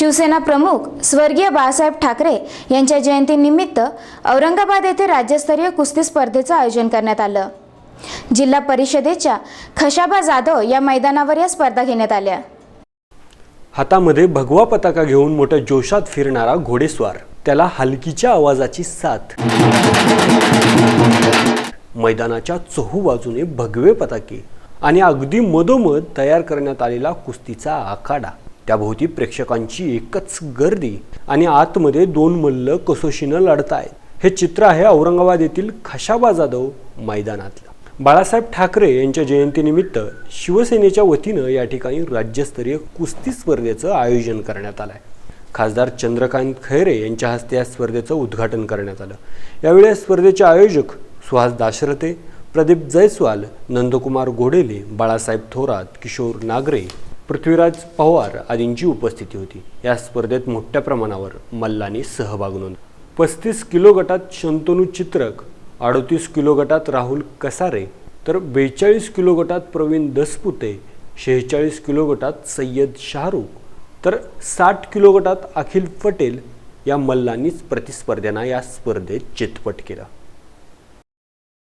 शिवसेना प्रमुख स्वर्गीय बाळासाहेब ठाकरे यांच्या जयंतीनिमित्त औरंगाबाद येथे राज्यस्तरीय कुस्ती स्पर्धेचं आयोजन करण्यात आलं. जिल्हा परिषदेच्या खशाबा जाधव या मैदानावर या स्पर्धा घेण्यात आल्या. हातामध्ये भगवा पताका घेऊन मोठ्या जोशात फिरणारा घोडेस्वार त्याला हलकीच्या आवाजाची साथ. मैदानाच्या चोहूबाजूने भगवे पताके आणि अगदी मधोमध तयार करण्यात आलेला कुस्तीचा आखाडा. त्याभोवती प्रेक्षकांची एकच गर्दी. आणि आतमध्ये दोन मल्ल कसोशीनं लढतायत. हे चित्र आहे औरंगाबाद येथील खशाबा जाधव मैदानातलं. बाळासाहेब ठाकरे यांच्या जयंतीनिमित्त शिवसेनेच्या वतीनं या ठिकाणी राज्यस्तरीय कुस्ती स्पर्धेचं आयोजन करण्यात आलं आहे खासदार चंद्रकांत खैरे यांच्या हस्ते या स्पर्धेचं उद्घाटन करण्यात आलं. यावेळी या स्पर्धेचे आयोजक सुहास दाशरथे प्रदीप जयस्वाल नंदकुमार गोडेले बाळासाहेब थोरात किशोर नागरे पृथ्वीराज पवार आदींची उपस्थिती होती. या स्पर्धेत मोठ्या प्रमाणावर मल्लांनी सहभाग नोंद पस्तीस किलो गटात शंतनू चित्रक अडतीस किलो गटात राहुल कसारे तर बेचाळीस किलो गटात प्रवीण दसपुते शेहेचाळीस किलो गटात सय्यद शाहरुख तर साठ किलो गटात अखिल पटेल या मल्लांनीच प्रतिस्पर्ध्यांना या स्पर्धेत चितपट केला.